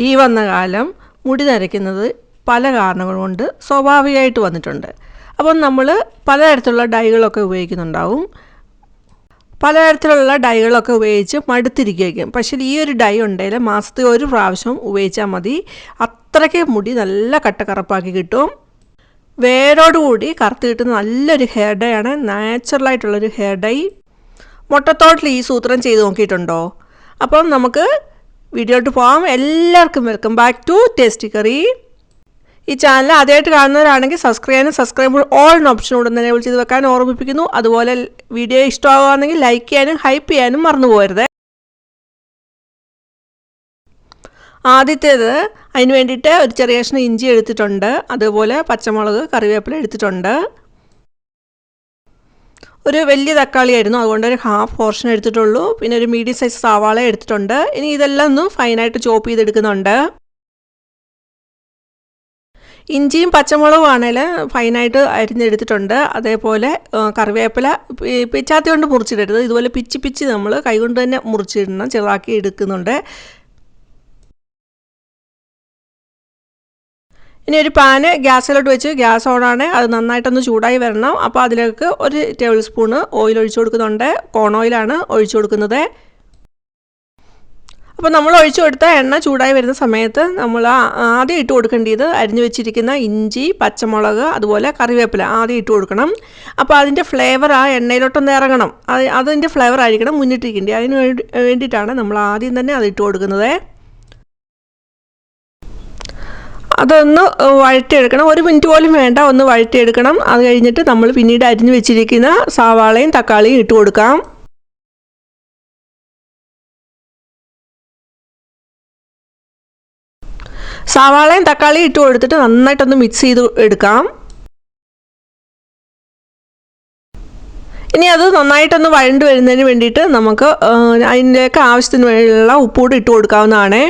ഈ വന്ന കാലം മുടി നരയ്ക്കുന്നത് പല കാരണങ്ങൾ കൊണ്ട് സ്വാഭാവികമായിട്ട് വന്നിട്ടുണ്ട്. അപ്പം നമ്മൾ പലതരത്തിലുള്ള ഡൈകളൊക്കെ ഉപയോഗിക്കുന്നുണ്ടാവും. പലതരത്തിലുള്ള ഡൈകളൊക്കെ ഉപയോഗിച്ച് മടുത്തിരിക്കുകയായിരിക്കും. പക്ഷേ ഈ ഒരു ഡൈ ഉണ്ടെങ്കിൽ മാസത്തിൽ ഒരു പ്രാവശ്യം ഉപയോഗിച്ചാൽ മതി. അത്രയ്ക്ക് മുടി നല്ല കട്ടക്കറപ്പാക്കി കിട്ടും. വേരോടുകൂടി കറുത്ത് കിട്ടുന്ന നല്ലൊരു ഹെയർ ഡൈ ആണ് നാച്ചുറലായിട്ടുള്ളൊരു ഹെയർ ഡൈ മുട്ടത്തോട്ടിൽ ഈ സൂത്രം ചെയ്ത് നോക്കിയിട്ടുണ്ടോ? അപ്പം നമുക്ക് വീഡിയോട്ട് പോകാം എല്ലാവർക്കും welcome back to tasty curry. ഈ ചാനൽ ആദ്യമായിട്ട് കാണുന്നവരാണെങ്കിൽ സബ്സ്ക്രൈബ് ചെയ്യാനും സബ്സ്ക്രൈബ് ഓൾ ഓപ്ഷൻ ഉടൻ തന്നെ വിളിച്ചത് വെക്കാൻ ഓർമ്മിപ്പിക്കുന്നു. അതുപോലെ വീഡിയോ ഇഷ്ടമാകുകയാണെങ്കിൽ ലൈക്ക് ചെയ്യാനും ഹൈപ്പ് ചെയ്യാനും മറന്നു പോകരുത്. ആദ്യത്തേത് അതിന് വേണ്ടിയിട്ട് ഒരു ചെറിയ കഷ്ണം ഇഞ്ചി എടുത്തിട്ടുണ്ട്. അതുപോലെ പച്ചമുളക് കറിവേപ്പില എടുത്തിട്ടുണ്ട്. ഒരു വലിയ തക്കാളി ആയിരുന്നു അതുകൊണ്ട് ഒരു ഹാഫ് പോർഷൻ എടുത്തിട്ടുള്ളൂ. പിന്നെ ഒരു മീഡിയം സൈസ് സവാള എടുത്തിട്ടുണ്ട്. ഇനി ഇതെല്ലാം ഒന്ന് ഫൈനായിട്ട് ചോപ്പ് ചെയ്തെടുക്കുന്നുണ്ട്. ഇഞ്ചിയും പച്ചമുളകും ആണെങ്കിൽ ഫൈനായിട്ട് അരിഞ്ഞെടുത്തിട്ടുണ്ട്. അതേപോലെ കറിവേപ്പില പിച്ചാത്തി കൊണ്ട് മുറിച്ചിടരുത്. ഇതുപോലെ പിച്ചി പിച്ചി നമ്മൾ കൈകൊണ്ട് തന്നെ മുറിച്ചിടണം. ചെറുതാക്കി എടുക്കുന്നുണ്ട്. ഇനി ഒരു പാന് ഗ്യാസിലോട്ട് വെച്ച് ഗ്യാസ് ഓണാണ് അത് നന്നായിട്ടൊന്ന് ചൂടായി വരണം. അപ്പോൾ അതിലേക്ക് ഒരു ടേബിൾ സ്പൂണ് ഓയിൽ ഒഴിച്ചു കൊടുക്കുന്നുണ്ട്. കോൺ ഓയിലാണ് ഒഴിച്ചു കൊടുക്കുന്നത്. അപ്പോൾ നമ്മൾ ഒഴിച്ചു കൊടുത്ത എണ്ണ ചൂടായി വരുന്ന സമയത്ത് നമ്മൾ ആദ്യം ഇട്ട് കൊടുക്കേണ്ടത് അരിഞ്ഞു വെച്ചിരിക്കുന്ന ഇഞ്ചി പച്ചമുളക് അതുപോലെ കറിവേപ്പില ആദ്യം ഇട്ട് കൊടുക്കണം. അപ്പോൾ അതിന്റെ ഫ്ലേവർ ആ എണ്ണയിലോട്ടൊന്ന് ഇറങ്ങണം. അത് അതിന്റെ ഫ്ലേവർ ആയിരിക്കണം മുന്നിട്ടിരിക്കേണ്ടത്. അതിന് വേണ്ടി വേണ്ടിയിട്ടാണ് നമ്മൾ ആദ്യം തന്നെ അത് ഇട്ട് കൊടുക്കുന്നത്. അതൊന്ന് വഴറ്റിയെടുക്കണം. ഒരു മിനിറ്റ് പോലും വേണ്ട ഒന്ന് വഴറ്റിയെടുക്കണം. അത് കഴിഞ്ഞിട്ട് നമ്മൾ പിന്നീട് അരിഞ്ഞു വെച്ചിരിക്കുന്ന സവാളയും തക്കാളിയും ഇട്ട് കൊടുക്കാം. സവാളയും തക്കാളിയും ഇട്ട് കൊടുത്തിട്ട് നന്നായിട്ടൊന്ന് മിക്സ് ചെയ്ത് എടുക്കാം. ഇനി അത് നന്നായിട്ടൊന്ന് വഴണ്ട് വരുന്നതിന് വേണ്ടിയിട്ട് നമുക്ക് അതിന്റെയൊക്കെ ആവശ്യത്തിന് വേണ്ടിയുള്ള ഉപ്പൂടി ഇട്ട് കൊടുക്കാവുന്നതാണ്.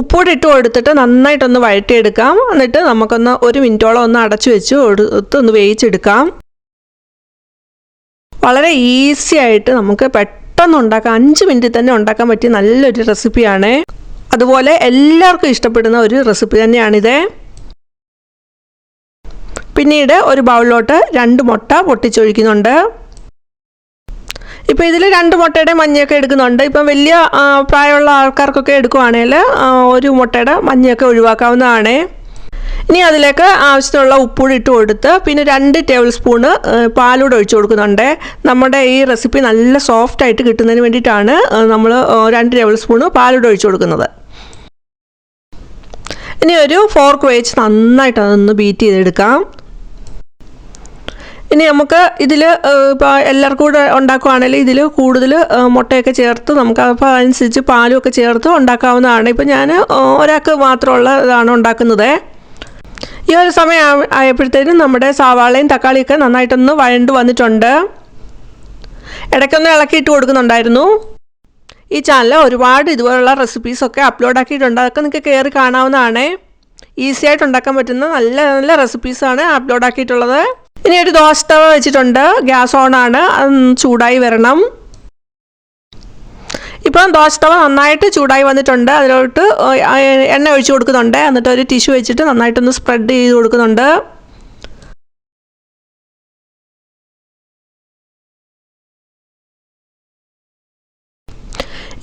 ഉപ്പൂടി ഇട്ട് കൊടുത്തിട്ട് നന്നായിട്ടൊന്ന് വഴറ്റിയെടുക്കാം. എന്നിട്ട് നമുക്കൊന്ന് ഒരു മിനിറ്റോളം ഒന്ന് അടച്ചു വെച്ച് ഒന്ന് വേവിച്ചെടുക്കാം. വളരെ ഈസി ആയിട്ട് നമുക്ക് പെട്ടെന്ന് ഉണ്ടാക്കാം അഞ്ച് മിനിറ്റിൽ തന്നെ ഉണ്ടാക്കാൻ പറ്റിയ നല്ലൊരു റെസിപ്പിയാണ്. അതുപോലെ എല്ലാവർക്കും ഇഷ്ടപ്പെടുന്ന ഒരു റെസിപ്പി തന്നെയാണിത്. പിന്നീട് ഒരു ബൗളിലോട്ട് രണ്ട് മുട്ട പൊട്ടിച്ചൊഴിക്കുന്നുണ്ട്. ഇപ്പോൾ ഇതിൽ രണ്ട് മുട്ടയുടെ മഞ്ഞയൊക്കെ എടുക്കുന്നുണ്ട്. ഇപ്പം വലിയ പ്രായമുള്ള ആൾക്കാർക്കൊക്കെ എടുക്കുവാണെങ്കിൽ ഒരു മുട്ടയുടെ മഞ്ഞയൊക്കെ ഒഴിവാക്കാവുന്നതാണ്. ഇനി അതിലേക്ക് ആവശ്യത്തിനുള്ള ഉപ്പൂടി ഇട്ട് കൊടുത്ത് പിന്നെ രണ്ട് ടേബിൾ സ്പൂണ് പാലൂടെ ഒഴിച്ചു കൊടുക്കുന്നുണ്ട്. നമ്മുടെ ഈ റെസിപ്പി നല്ല സോഫ്റ്റ് ആയിട്ട് കിട്ടുന്നതിന് വേണ്ടിയിട്ടാണ് നമ്മൾ രണ്ട് ടേബിൾ സ്പൂണ് പാലൂടെ ഒഴിച്ചു കൊടുക്കുന്നത്. ഇനി ഒരു ഫോർക്ക് വെച്ച് നന്നായിട്ട് അതൊന്ന് ബീറ്റ് ചെയ്തെടുക്കാം. ഇനി നമുക്ക് ഇതിൽ ഇപ്പോൾ എല്ലാവർക്കും കൂടെ ഉണ്ടാക്കുവാണെങ്കിൽ ഇതിൽ കൂടുതൽ മുട്ടയൊക്കെ ചേർത്ത് നമുക്ക് അപ്പോൾ അതനുസരിച്ച് പാലും ഒക്കെ ചേർത്ത് ഉണ്ടാക്കാവുന്നതാണ്. ഇപ്പോൾ ഞാൻ ഒരാൾക്ക് മാത്രമുള്ള ഇതാണ് ഉണ്ടാക്കുന്നത്. ഈ ഒരു സമയം ആയപ്പോഴത്തേനും നമ്മുടെ സവാളയും തക്കാളിയൊക്കെ നന്നായിട്ടൊന്ന് വഴണ്ട് വന്നിട്ടുണ്ട്. ഇടയ്ക്കൊന്ന് ഇളക്കിയിട്ട് കൊടുക്കുന്നുണ്ടായിരുന്നു. ഈ ചാനൽ ഒരുപാട് ഇതുപോലുള്ള റെസിപ്പീസൊക്കെ അപ്ലോഡ് ആക്കിയിട്ടുണ്ട്. അതൊക്കെ നിങ്ങൾക്ക് കയറി കാണാവുന്നതാണ്. ഈസി ആയിട്ട് ഉണ്ടാക്കാൻ പറ്റുന്ന നല്ല നല്ല റെസിപ്പീസാണ് അപ്ലോഡ് ആക്കിയിട്ടുള്ളത്. ഇനി ഒരു ദോശ തവ വെച്ചിട്ടുണ്ട്. ഗ്യാസ് ഓൺ ആണ്. ചൂടായി വരണം. ഇപ്പം ദോശ തവ നന്നായിട്ട് ചൂടായി വന്നിട്ടുണ്ട്. അതിലോട്ട് എണ്ണ ഒഴിച്ചു കൊടുക്കുന്നുണ്ട്. എന്നിട്ട് ഒരു ടിഷ്യൂ വെച്ചിട്ട് നന്നായിട്ടൊന്ന് സ്പ്രെഡ് ചെയ്ത് കൊടുക്കുന്നുണ്ട്.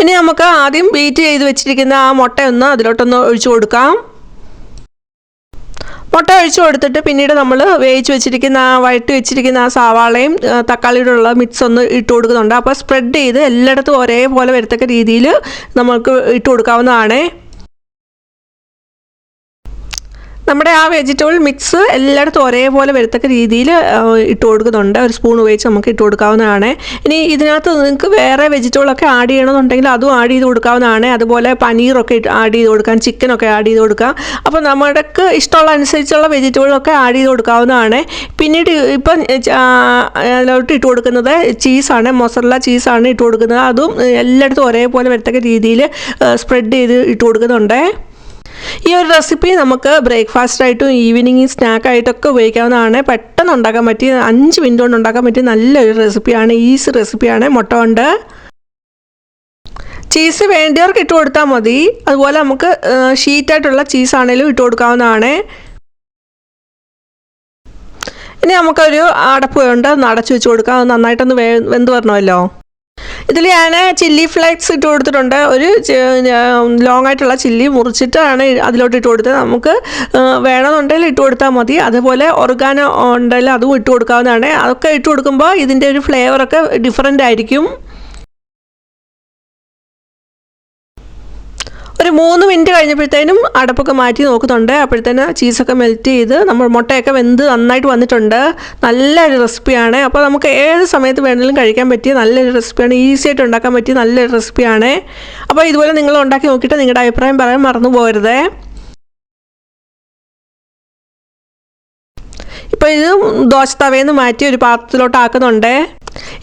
ഇനി നമുക്ക് ആദ്യം ബീറ്റ് ചെയ്ത് വെച്ചിരിക്കുന്ന ആ മുട്ടയൊന്ന് അതിലോട്ടൊന്ന് ഒഴിച്ചു കൊടുക്കാം. മുട്ട ഒഴിച്ചു കൊടുത്തിട്ട് പിന്നീട് നമ്മൾ വേവിച്ച് വെച്ചിരിക്കുന്ന ആ വഴറ്റി വെച്ചിരിക്കുന്ന ആ സവാളയും തക്കാളിയുടെ ഉള്ള മിക്സ് ഒന്ന് ഇട്ട് കൊടുക്കുന്നുണ്ട്. അപ്പോൾ സ്പ്രെഡ് ചെയ്ത് എല്ലായിടത്തും ഒരേപോലെ വരത്തക്ക രീതിയിൽ നമുക്ക് ഇട്ട് കൊടുക്കാവുന്നതാണ്. നമ്മുടെ ആ വെജിറ്റബിൾ മിക്സ് എല്ലായിടത്തും ഒരേപോലെ വരത്തക്ക രീതിയിൽ ഇട്ട് കൊടുക്കുന്നുണ്ട്. ഒരു സ്പൂൺ ഉപയോഗിച്ച് നമുക്ക് ഇട്ട് കൊടുക്കാവുന്നതാണ്. ഇനി ഇതിനകത്ത് നിങ്ങൾക്ക് വേറെ വെജിറ്റബിളൊക്കെ ആഡ് ചെയ്യണമെന്നുണ്ടെങ്കിൽ അതും ആഡ് ചെയ്ത് കൊടുക്കാവുന്നതാണ്. അതുപോലെ പനീറൊക്കെ ആഡ് ചെയ്ത് കൊടുക്കാം. ചിക്കനൊക്കെ ആഡ് ചെയ്ത് കൊടുക്കാം. അപ്പോൾ നമ്മൾക്ക് ഇഷ്ടമുള്ള അനുസരിച്ചുള്ള വെജിറ്റബിളൊക്കെ ആഡ് ചെയ്ത് കൊടുക്കാവുന്നതാണ്. പിന്നീട് ഇപ്പം അതിലോട്ട് ഇട്ട് കൊടുക്കുന്നത് ചീസാണ് മൊസറല്ല ചീസാണ് ഇട്ട് കൊടുക്കുന്നത്. അതും എല്ലായിടത്തും ഒരേപോലെ വരത്തക്ക രീതിയിൽ സ്പ്രെഡ് ചെയ്ത് ഇട്ട് കൊടുക്കുന്നുണ്ട്. ഈ ഒരു റെസിപ്പി നമുക്ക് ബ്രേക്ക്ഫാസ്റ്റ് ആയിട്ടും ഈവനിങ് സ്നാക്കായിട്ടൊക്കെ ഉപയോഗിക്കാവുന്നതാണ്. പെട്ടെന്ന് ഉണ്ടാക്കാൻ പറ്റിയ അഞ്ച് മിനിറ്റ് കൊണ്ട് ഉണ്ടാക്കാൻ പറ്റിയ നല്ലൊരു റെസിപ്പിയാണ് ഈസി റെസിപ്പിയാണ് മുട്ട കൊണ്ട്. ചീസ് വേണ്ടിയവർക്ക് ഇട്ട് കൊടുത്താൽ മതി. അതുപോലെ നമുക്ക് ഷീറ്റായിട്ടുള്ള ചീസാണേലും ഇട്ട് കൊടുക്കാവുന്നതാണ്. ഇനി നമുക്കൊരു അടപ്പ് കൊണ്ട് ഒന്ന് അടച്ചു വെച്ച് കൊടുക്കാം. നന്നായിട്ടൊന്ന് വേ വെന്ത് വരണമല്ലോ. ഇതിൽ ഞാൻ ചില്ലി ഫ്ലേക്സ് ഇട്ട് കൊടുത്തിട്ടുണ്ട്. ഒരു ലോങ് ആയിട്ടുള്ള ചില്ലി മുറിച്ചിട്ടാണ് അതിലോട്ട് ഇട്ട് കൊടുത്തത്. നമുക്ക് വേണമെന്നുണ്ടെങ്കിൽ ഇട്ട് കൊടുത്താൽ മതി. അതുപോലെ ഒർഗാനോ ഉണ്ടെങ്കിൽ അതും ഇട്ട് കൊടുക്കാവുന്നതാണ്. അതൊക്കെ ഇട്ട് കൊടുക്കുമ്പോൾ ഇതിന്റെ ഒരു ഫ്ലേവറൊക്കെ ഡിഫറെന്റ് ആയിരിക്കും. ഒരു മൂന്ന് മിനിറ്റ് കഴിഞ്ഞപ്പോഴത്തേനും അടപ്പൊക്കെ മാറ്റി നോക്കുന്നുണ്ട്. അപ്പോഴത്തേന് ചീസൊക്കെ മെൽറ്റ് ചെയ്ത് നമ്മൾ മുട്ടയൊക്കെ വെന്ത് നന്നായിട്ട് വന്നിട്ടുണ്ട്. നല്ലൊരു റെസിപ്പിയാണ് അപ്പോൾ നമുക്ക് ഏത് സമയത്ത് വേണമെങ്കിലും കഴിക്കാൻ പറ്റിയ നല്ലൊരു റെസിപ്പിയാണ് ഈസി ആയിട്ട് ഉണ്ടാക്കാൻ പറ്റിയ നല്ലൊരു റെസിപ്പിയാണ് അപ്പോൾ ഇതുപോലെ നിങ്ങൾ ഉണ്ടാക്കി നോക്കിയിട്ട് നിങ്ങളുടെ അഭിപ്രായം പറയാൻ മറന്നു പോരുതേ ഇപ്പോൾ ഇത് ദോശ തവയെന്ന് മാറ്റി ഒരു പാത്രത്തിലോട്ട് ആക്കുന്നുണ്ട്.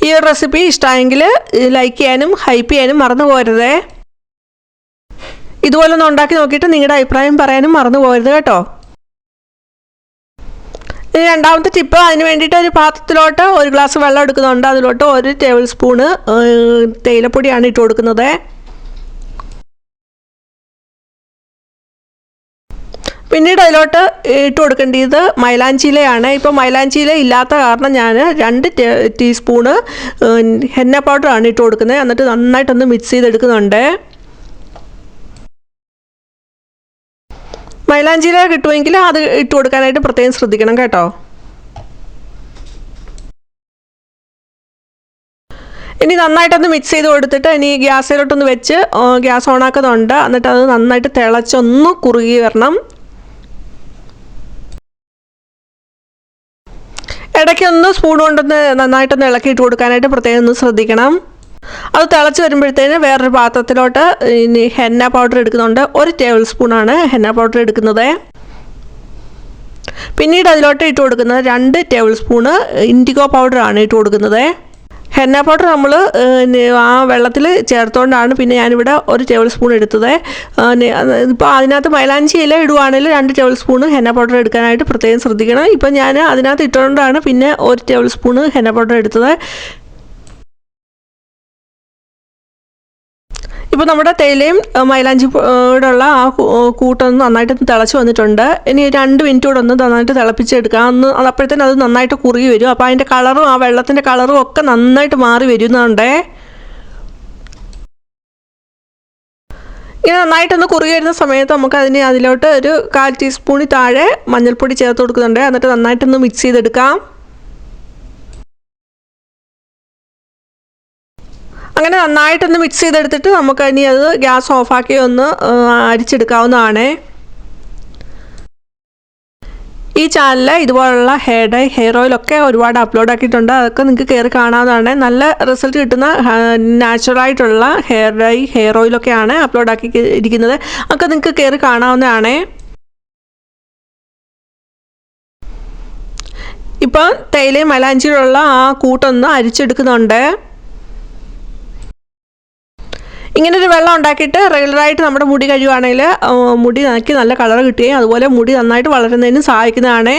ഈ ഒരു റെസിപ്പി ഇഷ്ടമായെങ്കിൽ ലൈക്ക് ചെയ്യാനും ഹൈപ്പ് ചെയ്യാനും മറന്നു പോകരുതേ. ഇതുപോലെ ഒന്ന് ഉണ്ടാക്കി നോക്കിയിട്ട് നിങ്ങളുടെ അഭിപ്രായം പറയാനും മറന്നു പോകരുത് കേട്ടോ. ഇനി രണ്ടാമത്തെ ടിപ്പ് അതിന് വേണ്ടിയിട്ട് ഒരു പാത്രത്തിലോട്ട് ഒരു ഗ്ലാസ് വെള്ളം എടുക്കുന്നുണ്ട്. അതിലോട്ട് ഒരു ടേബിൾ സ്പൂണ് തേയിലപ്പൊടിയാണ് ഇട്ട് കൊടുക്കുന്നത്. പിന്നീട് അതിലോട്ട് ഇട്ട് കൊടുക്കേണ്ടത് മൈലാഞ്ചിയിലയാണ്. ഇപ്പോൾ മൈലാഞ്ചിയില ഇല്ലാത്ത കാരണം ഞാൻ രണ്ട് ടീസ്പൂണ് ഹെന്ന പൗഡറാണ് ഇട്ട് കൊടുക്കുന്നത്. എന്നിട്ട് നന്നായിട്ടൊന്ന് മിക്സ് ചെയ്തെടുക്കുന്നുണ്ട്. മൈലാഞ്ചിയില കിട്ടുമെങ്കിൽ അത് ഇട്ട് കൊടുക്കാനായിട്ട് പ്രത്യേകം ശ്രദ്ധിക്കണം കേട്ടോ. ഇനി നന്നായിട്ടൊന്ന് മിക്സ് ചെയ്ത് കൊടുത്തിട്ട് ഇനി ഗ്യാസിലോട്ടൊന്ന് വെച്ച് ഗ്യാസ് ഓണാക്കുന്നുണ്ട് എന്നിട്ട് അത് നന്നായിട്ട് തിളച്ചൊന്ന് കുറുകി വരണം. ഇടയ്ക്കൊന്ന് സ്പൂൺ കൊണ്ടൊന്ന് നന്നായിട്ടൊന്ന് ഇളക്കിയിട്ട് കൊടുക്കാനായിട്ട് പ്രത്യേകം ഒന്ന് ശ്രദ്ധിക്കണം. അത് തിളച്ച് വരുമ്പോഴത്തേന് വേറൊരു പാത്രത്തിലോട്ട് ഇനി ഹെന്ന പൗഡർ എടുക്കുന്നുണ്ട്. ഒരു ടേബിൾ സ്പൂണാണ് ഹെന്ന പൗഡർ എടുക്കുന്നത്. പിന്നീട് അതിലോട്ട് ഇട്ട് കൊടുക്കുന്നത് രണ്ട് ടേബിൾ സ്പൂണ് ഇൻഡിഗോ പൗഡറാണ് ഇട്ട് കൊടുക്കുന്നത്. ഹെന്ന പൗഡർ നമ്മൾ ആ വെള്ളത്തിൽ ചേർത്തുകൊണ്ടാണ് പിന്നെ ഞാനിവിടെ ഒരു ടേബിൾ സ്പൂൺ എടുത്തത്. ഇപ്പോൾ അതിനകത്ത് മൈലാഞ്ചി ഇല ഇടുവാണെങ്കിൽ രണ്ട് ടേബിൾ സ്പൂൺ ഹെന്ന പൗഡർ എടുക്കാനായിട്ട് പ്രത്യേകം ശ്രദ്ധിക്കണം. ഇപ്പം ഞാൻ അതിനകത്ത് ഇട്ടുകൊണ്ടാണ് പിന്നെ ഒരു ടേബിൾ സ്പൂണ് ഹെന്ന പൗഡർ എടുത്തത്. ഇപ്പോൾ നമ്മുടെ തേയിലയും മൈലാഞ്ചിയോടുള്ള ആ കൂട്ടൊന്ന് നന്നായിട്ട് തിളച്ച് വന്നിട്ടുണ്ട്. ഇനി രണ്ട് മിനിറ്റ് കൂടെ ഒന്ന് നന്നായിട്ട് തിളപ്പിച്ചെടുക്കാം അന്ന് അപ്പോഴത്തേനും അത് നന്നായിട്ട് കുറുകി വരും. അപ്പോൾ അതിന്റെ കളറും ആ വെള്ളത്തിന്റെ കളറും ഒക്കെ നന്നായിട്ട് മാറി വരുന്നുണ്ടേ ഇങ്ങനെ നന്നായിട്ടൊന്ന് കുറുകി വരുന്ന സമയത്ത് നമുക്ക് അതിന് അതിലോട്ട് ഒരു കാൽ ടീസ്പൂണിൽ താഴെ മഞ്ഞൾപ്പൊടി ചേർത്ത് കൊടുക്കുന്നുണ്ട്. എന്നിട്ട് നന്നായിട്ടൊന്ന് മിക്സ് ചെയ്തെടുക്കാം. അങ്ങനെ നന്നായിട്ടൊന്ന് മിക്സ് ചെയ്തെടുത്തിട്ട് നമുക്ക് ഇനി അത് ഗ്യാസ് ഓഫാക്കി ഒന്ന് അരിച്ചെടുക്കാവുന്നതാണേ. ഈ ചാനലിൽ ഇതുപോലുള്ള ഹെയർ ഡൈ ഹെയർ ഓയിലൊക്കെ ഒരുപാട് അപ്ലോഡ് ആക്കിയിട്ടുണ്ട്. അതൊക്കെ നിങ്ങൾക്ക് കയറി കാണാവുന്നതാണ്. നല്ല റിസൾട്ട് കിട്ടുന്ന നാച്ചുറലായിട്ടുള്ള ഹെയർ ഡൈ ഹെയർ ഓയിലൊക്കെയാണ് അപ്ലോഡ് ആക്കി ഇരിക്കുന്നത്. അതൊക്കെ നിങ്ങൾക്ക് കയറി കാണാവുന്നതാണ്. ഇപ്പം തേയിലയും മലാഞ്ചിയിലുള്ള ആ കൂട്ടൊന്ന് അരിച്ചെടുക്കുന്നുണ്ട്. ഇങ്ങനെ ഒരു വെള്ളം ഉണ്ടാക്കിയിട്ട് റെഗുലറായിട്ട് നമ്മുടെ മുടി കഴിയുവാണെങ്കിൽ മുടി നനക്കി നല്ല കളർ കിട്ടുകയും അതുപോലെ മുടി നന്നായിട്ട് വളരുന്നതിനും സഹായിക്കുന്നതാണ്.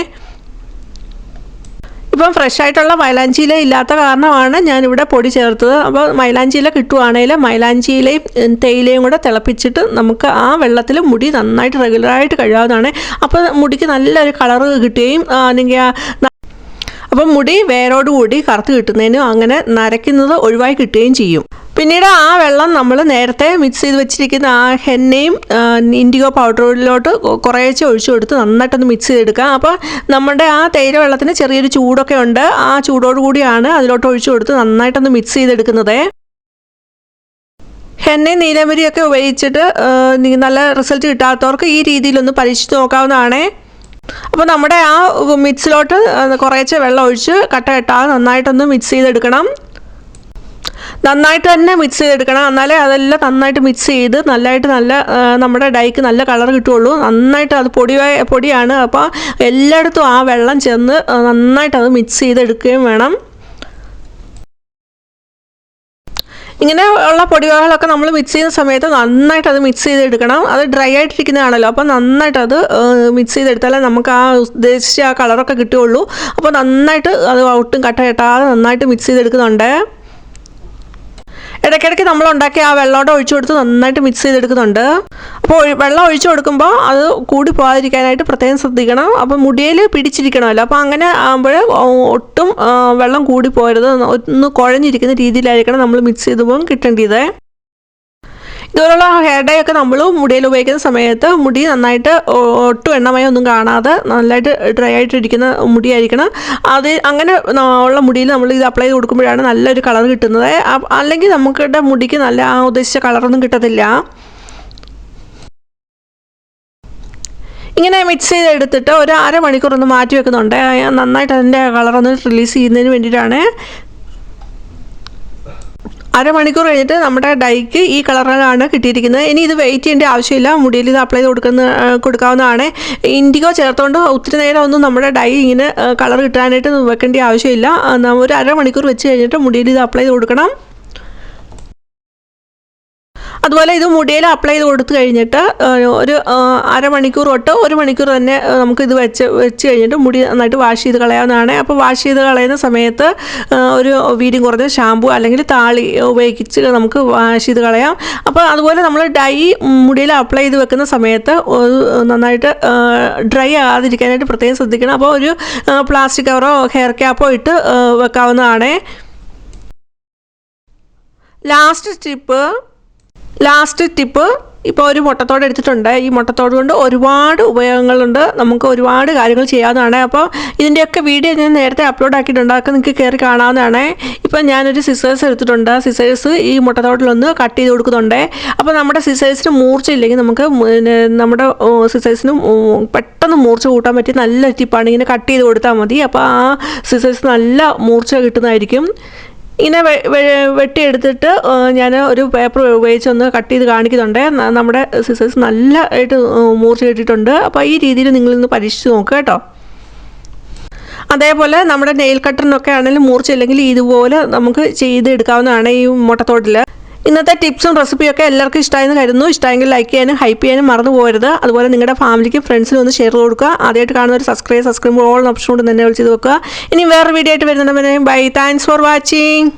ഇപ്പം ഫ്രഷ് ആയിട്ടുള്ള മൈലാഞ്ചിയില ഇല്ലാത്ത കാരണമാണ് ഞാനിവിടെ പൊടി ചേർത്തത്. അപ്പോൾ മൈലാഞ്ചിയില കിട്ടുവാണെങ്കിൽ മൈലാഞ്ചിയിലയും തേയിലയും കൂടെ തിളപ്പിച്ചിട്ട് നമുക്ക് ആ വെള്ളത്തിൽ മുടി നന്നായിട്ട് റെഗുലറായിട്ട് കഴുകാവുന്നതാണ്. അപ്പോൾ മുടിക്ക് നല്ലൊരു കളർ കിട്ടുകയും അല്ലെങ്കിൽ അപ്പം മുടി വേരോടുകൂടി കറുത്ത് കിട്ടുന്നതിനും അങ്ങനെ നരയ്ക്കുന്നത് ഒഴിവായി കിട്ടുകയും ചെയ്യും. പിന്നീട് ആ വെള്ളം നമ്മൾ നേരത്തെ മിക്സ് ചെയ്ത് വെച്ചിരിക്കുന്ന ആ ഹെന്നയും ഇൻഡിഗോ പൗഡറിലോട്ട് കുറേശ്ശെ ഒഴിച്ചു കൊടുത്ത് നന്നായിട്ടൊന്ന് മിക്സ് ചെയ്തെടുക്കുക അപ്പോൾ നമ്മുടെ ആ തേയില വെള്ളത്തിന് ചെറിയൊരു ചൂടൊക്കെ ഉണ്ട്. ആ ചൂടോട് കൂടിയാണ് അതിലോട്ട് ഒഴിച്ചു കൊടുത്ത് നന്നായിട്ടൊന്ന് മിക്സ് ചെയ്തെടുക്കുന്നത്. ഹെന്നയും നീലമരിയൊക്കെ ഉപയോഗിച്ചിട്ട് നല്ല റിസൾട്ട് കിട്ടാത്തവർക്ക് ഈ രീതിയിലൊന്ന് പരീക്ഷിച്ച് നോക്കാവുന്നതാണ്. അപ്പോൾ നമ്മുടെ ആ മിക്സിലോട്ട് കുറേശ്ശെ വെള്ളം ഒഴിച്ച് കട്ട കെട്ടാതെ നന്നായിട്ടൊന്ന് മിക്സ് ചെയ്തെടുക്കണം. നന്നായിട്ട് തന്നെ മിക്സ് ചെയ്തെടുക്കണം. എന്നാലേ അതെല്ലാം നന്നായിട്ട് മിക്സ് ചെയ്ത് നല്ലതായിട്ട് നല്ല നമ്മുടെ ഡൈക്ക് നല്ല കളർ കിട്ടുള്ളൂ നന്നായിട്ട് അത് പൊടി പൊടിയാണ്. അപ്പോൾ എല്ലായിടത്തും ആ വെള്ളം ചെന്ന് നന്നായിട്ട് അത് മിക്സ് ചെയ്തെടുക്കുകയും വേണം. ഇങ്ങനെ ഉള്ള പൊടിവകളൊക്കെ നമ്മൾ മിക്സ് ചെയ്യുന്ന സമയത്ത് നന്നായിട്ട് അത് മിക്സ് ചെയ്തെടുക്കണം. അത് ഡ്രൈ ആയിട്ടിരിക്കുന്നതാണല്ലോ. അപ്പോൾ നന്നായിട്ട് അത് മിക്സ് ചെയ്തെടുത്താലേ നമുക്ക് ആ ഉദ്ദേശിച്ച ആ കളറൊക്കെ കിട്ടുകയുള്ളൂ. അപ്പോൾ നന്നായിട്ട് അത് ഒട്ടും കട്ട കെട്ടാതെ നന്നായിട്ട് മിക്സ് ചെയ്തെടുക്കുന്നുണ്ട്. ഇടയ്ക്കിടയ്ക്ക് നമ്മൾ ഉണ്ടാക്കിയ ആ വെള്ളമോടെ ഒഴിച്ചു കൊടുത്ത് നന്നായിട്ട് മിക്സ് ചെയ്തെടുക്കുന്നുണ്ട്. അപ്പോൾ വെള്ളം ഒഴിച്ചു കൊടുക്കുമ്പോൾ അത് കൂടി പോകാതിരിക്കാനായിട്ട് പ്രത്യേകം ശ്രദ്ധിക്കണം. അപ്പോൾ മുടിയിൽ പിടിച്ചിരിക്കണമല്ലോ. അപ്പോൾ അങ്ങനെ ആകുമ്പോൾ ഒട്ടും വെള്ളം കൂടി പോരുത്. ഒന്ന് കുഴഞ്ഞിരിക്കുന്ന രീതിയിലായിരിക്കണം നമ്മൾ മിക്സ് ചെയ്തുമ്പോൾ കിട്ടേണ്ടത്. ഇതുപോലുള്ള ഹെയർ ഡൈ ഒക്കെ നമ്മൾ മുടിയിൽ ഉപയോഗിക്കുന്ന സമയത്ത് മുടി നന്നായിട്ട് ഒട്ടും എണ്ണമയം ഒന്നും കാണാതെ നല്ലതായിട്ട് ഡ്രൈ ആയിട്ടിരിക്കുന്ന മുടിയായിരിക്കണം. അത് അങ്ങനെ ഉള്ള മുടിയിൽ നമ്മൾ ഇത് അപ്ലൈ ചെയ്ത് കൊടുക്കുമ്പോഴാണ് നല്ലൊരു കളർ കിട്ടുന്നത്. അല്ലെങ്കിൽ നമുക്കിടെ മുടിക്ക് നല്ല ആ ഉദ്ദേശിച്ച കളറൊന്നും കിട്ടത്തില്ല. ഇങ്ങനെ മിക്സ് ചെയ്തെടുത്തിട്ട് ഒരു അരമണിക്കൂർ ഒന്ന് മാറ്റി വെക്കുന്നുണ്ട്. നന്നായിട്ട് അതിന്റെ കളറൊന്ന് റിലീസ് ചെയ്യുന്നതിന് വേണ്ടിയിട്ടാണ് അരമണിക്കൂർ കഴിഞ്ഞിട്ട് നമ്മുടെ ഡൈക്ക് ഈ കളറിലാണ് കിട്ടിയിരിക്കുന്നത്. ഇനി ഇത് വെയിറ്റ് ചെയ്യേണ്ട ആവശ്യമില്ല. മുടിയിൽ ഇത് അപ്ലൈ ചെയ്ത് കൊടുക്കുന്ന കൊടുക്കാവുന്നതാണ്. ഇൻഡിഗോ ചേർത്തുകൊണ്ട് ഒത്തിരി നേരം ഒന്നും നമ്മുടെ ഡൈ ഇങ്ങനെ കളർ കിട്ടാനായിട്ട് വെക്കേണ്ട ആവശ്യമില്ല. ഒരു അരമണിക്കൂർ വെച്ച് കഴിഞ്ഞിട്ട് മുടിയിൽ ഇത് അപ്ലൈ ചെയ്ത് കൊടുക്കണം. അതുപോലെ ഇത് മുടിയിൽ അപ്ലൈ ചെയ്ത് കൊടുത്തു കഴിഞ്ഞിട്ട് ഒരു അരമണിക്കൂർ തൊട്ട് ഒരു മണിക്കൂർ തന്നെ നമുക്ക് നമുക്കിത് വെച്ച് വെച്ച് കഴിഞ്ഞിട്ട് മുടി നന്നായിട്ട് വാഷ് ചെയ്ത് കളയാവുന്നതാണ്. അപ്പോൾ വാഷ് ചെയ്ത് കളയുന്ന സമയത്ത് ഒരു വീര്യം കുറഞ്ഞ ഷാമ്പു അല്ലെങ്കിൽ താളി ഉപയോഗിച്ച് നമുക്ക് വാഷ് ചെയ്ത് കളയാം. അപ്പോൾ അതുപോലെ നമ്മൾ ഡൈ മുടിയിൽ അപ്ലൈ ചെയ്ത് വെക്കുന്ന സമയത്ത് നന്നായിട്ട് ഡ്രൈ ആകാതിരിക്കാനായിട്ട് പ്രത്യേകം ശ്രദ്ധിക്കണം. അപ്പോൾ ഒരു പ്ലാസ്റ്റിക് കവറോ ഹെയർ ക്യാപ്പോ ഇട്ട് വെക്കാവുന്നതാണ്. ലാസ്റ്റ് ടിപ്പ് ലാസ്റ്റ് ടിപ്പ് ഇപ്പോൾ ഒരു മുട്ടത്തോട് എടുത്തിട്ടുണ്ട്. ഈ മുട്ടത്തോട് കൊണ്ട് ഒരുപാട് ഉപയോഗങ്ങളുണ്ട്. നമുക്ക് ഒരുപാട് കാര്യങ്ങൾ ചെയ്യാവുന്നതാണ്. അപ്പോൾ ഇതിന്റെയൊക്കെ വീഡിയോ ഞാൻ നേരത്തെ അപ്ലോഡ് ആക്കിയിട്ടുണ്ട്. അതൊക്കെ നിങ്ങൾക്ക് കയറി കാണാവുന്നതാണ്. ഇപ്പോൾ ഞാനൊരു സിസേഴ്സ് എടുത്തിട്ടുണ്ട്. സിസേഴ്സ് ഈ മുട്ടത്തോട്ടിലൊന്ന് കട്ട് ചെയ്ത് കൊടുക്കുന്നുണ്ട്. അപ്പോൾ നമ്മുടെ സിസേഴ്സിന് മൂർച്ച ഇല്ലെങ്കിൽ നമുക്ക് നമ്മുടെ സിസേഴ്സിന് പെട്ടെന്ന് മൂർച്ച കൂട്ടാൻ പറ്റിയ നല്ല ടിപ്പാണ് ഇങ്ങനെ കട്ട് ചെയ്ത് കൊടുത്താൽ മതി. അപ്പോൾ ആ സിസേഴ്സ് നല്ല മൂർച്ച കിട്ടുന്നതായിരിക്കും. ഇങ്ങനെ വെട്ടിയെടുത്തിട്ട് ഞാൻ ഒരു പേപ്പർ ഉപയോഗിച്ച് ഒന്ന് കട്ട് ചെയ്ത് കാണിക്കുന്നുണ്ട്. നമ്മുടെ സിസേഴ്സ് നല്ല ആയിട്ട് മൂർച്ച കിട്ടിയിട്ടുണ്ട്. അപ്പോൾ ഈ രീതിയിൽ നിങ്ങളിന്ന് പരീക്ഷിച്ച് നോക്കുക കേട്ടോ. അതേപോലെ നമ്മുടെ നെയിൽ കട്ടറിനൊക്കെ ആണെങ്കിലും മൂർച്ചയില്ലെങ്കിൽ ഇതുപോലെ നമുക്ക് ചെയ്തെടുക്കാവുന്നതാണ് ഈ മുട്ടത്തോട്ടിൽ ഇന്നത്തെ ടിപ്സും റെസിപ്പിയും ഒക്കെ എല്ലാവർക്കും ഇഷ്ടമായെന്ന് കരുതുന്നു. ഇഷ്ടമെങ്കിൽ ലൈക്ക് ചെയ്യാനും ഹൈപ്പ് ചെയ്യാനും മറന്നു പോകരുത്. അതുപോലെ നിങ്ങളുടെ ഫാമിലിക്കും ഫ്രണ്ട്സിനും ഒന്ന് ഷെയർ കൊടുക്കുക. ആദ്യമായിട്ട് കാണുന്ന ഒരു സബ്സ്ക്രൈബ് സബ്സ്ക്രൈബ് ഓൾ ഓപ്ഷൻ കൊണ്ട് തന്നെ വിളിച്ച് നോക്കുക ഇനി വേറെ വീഡിയോ ആയിട്ട് വരുന്നുണ്ടെങ്കിൽ ബൈ താങ്ക്സ് ഫോർ വാച്ചിങ്